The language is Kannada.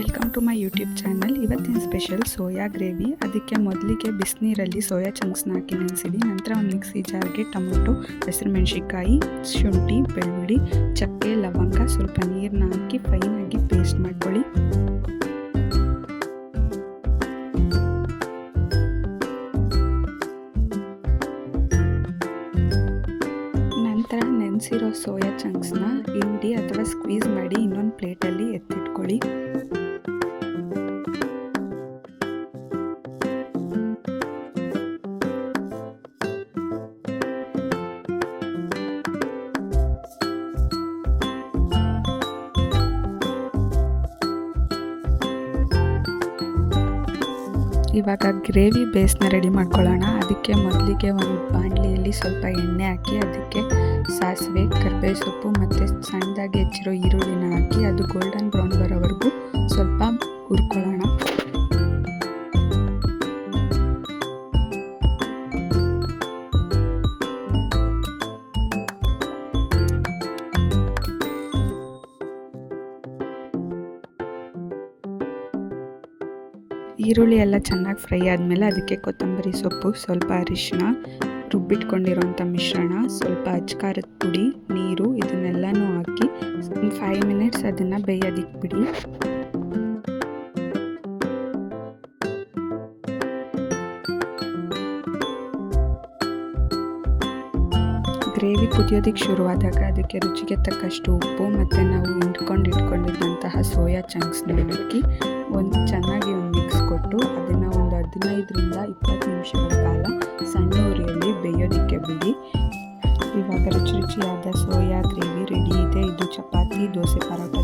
Welcome to my YouTube channel ಇವತ್ತಿನ ಸ್ಪೆಷಲ್ ಸೋಯಾ ಗ್ರೇವಿ ಅದಕ್ಕೆ ಮೊದಲಿಗೆ ಬಿಸಿನೀರಲ್ಲಿ ಸೋಯಾ ಚಂಕ್ಸ್ನ ಹಾಕಿ ನೆನೆಸಿಡಿ. ನಂತರ ಒಂದು ಮಿಕ್ಸಿ ಜಾರ್ಗೆ ಟೊಮೊಟೊ, ಹೆಸರು ಮೆಣಸಿನ್ಕಾಯಿ, ಶುಂಠಿ, ಬೆಳ್ಳುಳ್ಳಿ, ಚಕ್ಕೆ, ಲವಂಗ, ಸ್ವಲ್ಪ ನೀರನ್ನ ಹಾಕಿ ಫೈನಾಗಿ ಪೇಸ್ಟ್ ಮಾಡ್ಕೊಳ್ಳಿ. ನಂತರ ನೆನೆಸಿರೋ ಸೋಯಾ ಚಂಕ್ಸ್ನ ಹಿಂಡಿ ಅಥವಾ ಸ್ಕ್ವೀಸ್ ಮಾಡಿ ಇನ್ನೊಂದು ಪ್ಲೇಟಲ್ಲಿ ಎತ್ತಿಟ್ಕೊಳ್ಳಿ. ಇವಾಗ ಗ್ರೇವಿ ಬೇಸ್ನ ರೆಡಿ ಮಾಡ್ಕೊಳ್ಳೋಣ. ಅದಕ್ಕೆ ಮೊದಲಿಗೆ ಒಂದು ಬಾಣಲಿಯಲ್ಲಿ ಸ್ವಲ್ಪ ಎಣ್ಣೆ ಹಾಕಿ, ಅದಕ್ಕೆ ಸಾಸಿವೆ ಕರ್ಬೇವು ಸೊಪ್ಪು ಮತ್ತು ಸಣ್ಣದಾಗಿ ಹೆಚ್ಚಿರೋ ಈರುಳ್ಳಿನ ಹಾಕಿ, ಅದು ಗೋಲ್ಡನ್ ಬ್ರೌನ್ ಬರೋವರೆಗೂ ಸ್ವಲ್ಪ ಹುರ್ಕೊಳ್ಳೋಣ. ಈರುಳ್ಳಿ ಎಲ್ಲ ಚೆನ್ನಾಗಿ ಫ್ರೈ ಆದಮೇಲೆ ಅದಕ್ಕೆ ಕೊತ್ತಂಬರಿ ಸೊಪ್ಪು, ಸ್ವಲ್ಪ ಅರಿಶಿನ ರುಬ್ಬಿಟ್ಕೊಂಡಿರೋಂಥ ಮಿಶ್ರಣ, ಸ್ವಲ್ಪ ಅಚ್ಕಾರದ ಪುಡಿ, ನೀರು ಇದನ್ನೆಲ್ಲನೂ ಹಾಕಿ ಫೈವ್ ಮಿನಿಟ್ಸ್ ಅದನ್ನು ಬೇಯೋದಿಕ್ಬಿಡಿ ಗ್ರೇವಿ ಕುದಿಯೋದಕ್ಕೆ ಶುರುವಾದಾಗ ಅದಕ್ಕೆ ರುಚಿಗೆ ತಕ್ಕಷ್ಟು ಉಪ್ಪು ಮತ್ತು ನಾವು ಹಿಂಡ್ಕೊಂಡು ಇಟ್ಕೊಂಡಿದ್ದಂತಹ ಸೋಯಾ ಚಂಕ್ಸ್ನ ಹಾಕಿ ಒಂದು ಚೆನ್ನಾಗಿ ಒಂದು ಮಿಕ್ಸ್ ಕೊಟ್ಟು ಅದನ್ನು ಒಂದು ಹದಿನೈದರಿಂದ ಇಪ್ಪತ್ತು ನಿಮಿಷಗಳ ಕಾಲ ಸಣ್ಣ ಉರಿಯಲ್ಲಿ ಬೇಯೋದಕ್ಕೆ ಬಿಡಿ. ಇವಾಗ ರುಚಿ ರುಚಿಯಾದ ಸೋಯಾ ಗ್ರೇವಿ ರೆಡಿ ಇದೆ. ಇದು ಚಪಾತಿ, ದೋಸೆ ಪರೋಟ